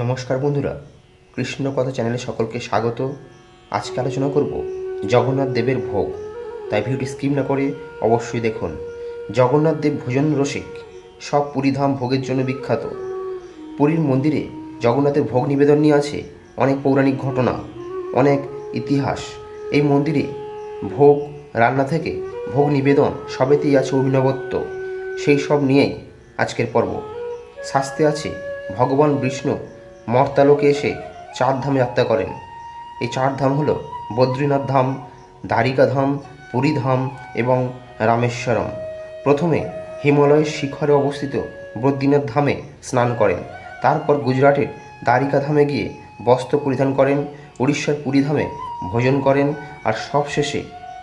নমস্কার বন্ধুরা, কৃষ্ণ কথা চ্যানেলে সকলকে স্বাগত। আজকে আলোচনা করব জগন্নাথ দেবের ভোগ। তাই ভিডিওটি স্কিপ না করে অবশ্যই দেখুন। জগন্নাথ দেব ভোজন রসিক, সব পুরীধাম ভোগের জন্য বিখ্যাত। পুরীর মন্দিরে জগন্নাথের ভোগ নিবেদন নিয়ে আছে অনেক পৌরাণিক ঘটনা, অনেক ইতিহাস। এই মন্দিরে ভোগ, রান্না থেকে ভোগ নিবেদন সবেতেই আছে অভিনবত্ব। সেই সব নিয়েই আজকের পর্ব। শাস্তে আছে ভগবান বিষ্ণু মর্তালোকে এসে চার ধামে যাত্রা করেন। এই চার ধাম হলো বদ্রীনাথ ধাম, দ্বারিকা ধাম, পুরী ধাম এবং রামেশ্বরম। প্রথমে হিমালয়ের শিখরে অবস্থিত বদ্রীনাথ ধামে স্নান করেন। তারপর গুজরাটের দ্বারিকা ধামে গিয়ে বস্ত্র পরিধান করেন, উড়িষ্যার পুরী ধামে ভোজন করেন আর সবশেষে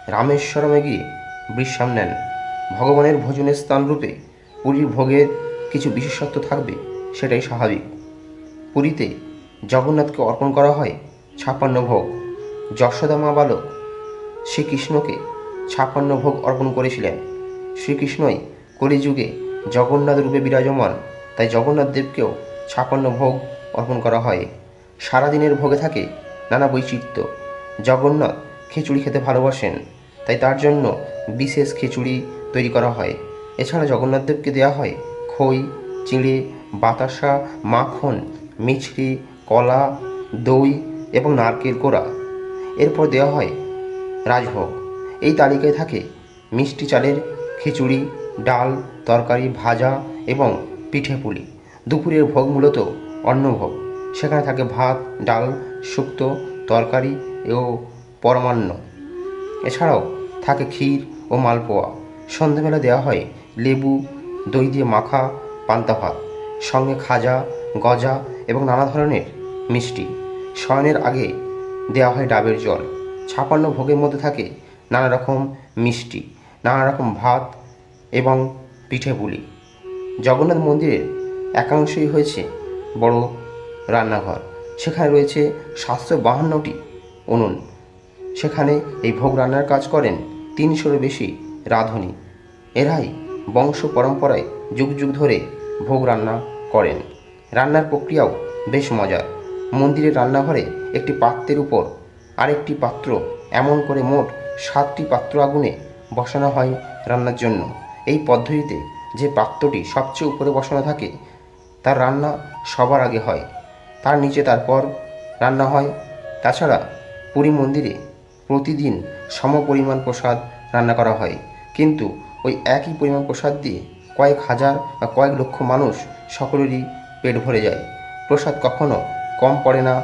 রামেশ্বরমে গিয়ে বিশ্রাম নেন। ভগবানের ভোজনের স্থানরূপে পুরীর ভোগের কিছু বিশেষত্ব থাকবে সেটাই স্বাভাবিক। পুরীতে জগন্নাথকে অর্পণ করা হয় ছাপ্পান্ন ভোগ। যশোদা মা বালক শ্রীকৃষ্ণকে ছাপান্ন ভোগ অর্পণ করেছিলেন। শ্রীকৃষ্ণই কলিযুগে জগন্নাথ রূপে বিরাজমান, তাই জগন্নাথ দেবকেও ছাপ্পান্ন ভোগ অর্পণ করা হয়। সারাদিনের ভোগে থাকে নানা বৈচিত্র্য। জগন্নাথ খিচুড়ি খেতে ভালোবাসেন, তাই তার জন্য বিশেষ খিচুড়ি তৈরি করা হয়। এছাড়া জগন্নাথ দেবকে দেওয়া হয় খই, চিঁড়ে, বাতাসা, মাখন মিছরি, কলা, দই এবং নারকেল কোড়া। এরপর দেওয়া হয় রাজভোগ। এই তালিকায় থাকে মিষ্টি চালের খিচুড়ি, ডাল, তরকারি, ভাজা এবং পিঠে পুলি। দুপুরের ভোগ মূলত অন্নভোগ। সেখানে থাকে ভাত, ডাল, শুক্তো, তরকারি ও পরমান্ন। এছাড়াও থাকে ক্ষীর ও মালপোয়া। সন্ধ্যেবেলা দেওয়া হয় লেবু, দই দিয়ে মাখা পান্তা ভাত। সঙ্গে খাজা গজা এবং নানা ধরনের মিষ্টি। শয়নের আগে দেওয়া হয় ডাবের জল। ছাপান্ন ভোগের মধ্যে থাকে নানা রকম মিষ্টি, নানা রকম ভাত এবং পিঠে পুলি। জগন্নাথ মন্দিরের একাংশই হয়েছে বড় রান্নাঘর। সেখানে রয়েছে সাতশো বাহান্নটি উনুন। সেখানে এই ভোগ রান্নার কাজ করেন তিনশোরও বেশি রাঁধুনি। এরাই বংশ পরম্পরায় যুগ যুগ ধরে ভোগ রান্না করেন। রান্নার প্রক্রিয়াও বেশ মজার। মন্দিরের রান্নাঘরে একটি পাত্রের উপর আরেকটি পাত্র, এমন করে মোট সাতটি পাত্র আগুনে বসানো হয় রান্নার জন্য। এই পদ্ধতিতে যে পাত্রটি সবচেয়ে উপরে বসানো থাকে, তার রান্না সবার আগে হয়। তার নিচে তারপর রান্না হয়। তাছাড়া পুরী মন্দিরে প্রতিদিন সম পরিমাণ প্রসাদ রান্না করা হয়। কিন্তু ওই একই পরিমাণ প্রসাদ দিয়ে কয়েক হাজার বা কয়েক লক্ষ মানুষ সকলেরই পেট ভরে যায়। প্রসাদ কখনো কম পড়ে না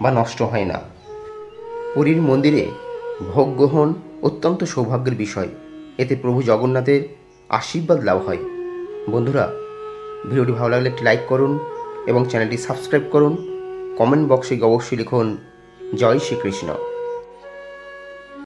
বা নষ্ট হয় না। পুরীর মন্দিরে ভোগ গ্রহণ অত্যন্ত সৌভাগ্যের বিষয়। এতে প্রভু জগন্নাথের আশীর্বাদ লাভ হয়। বন্ধুরা, ভিডিওটি ভালো লাগলে একটি লাইক করুন এবং চ্যানেলটি সাবস্ক্রাইব করুন। কমেন্ট বক্সে অবশ্যই লিখুন, জয় শ্রীকৃষ্ণ।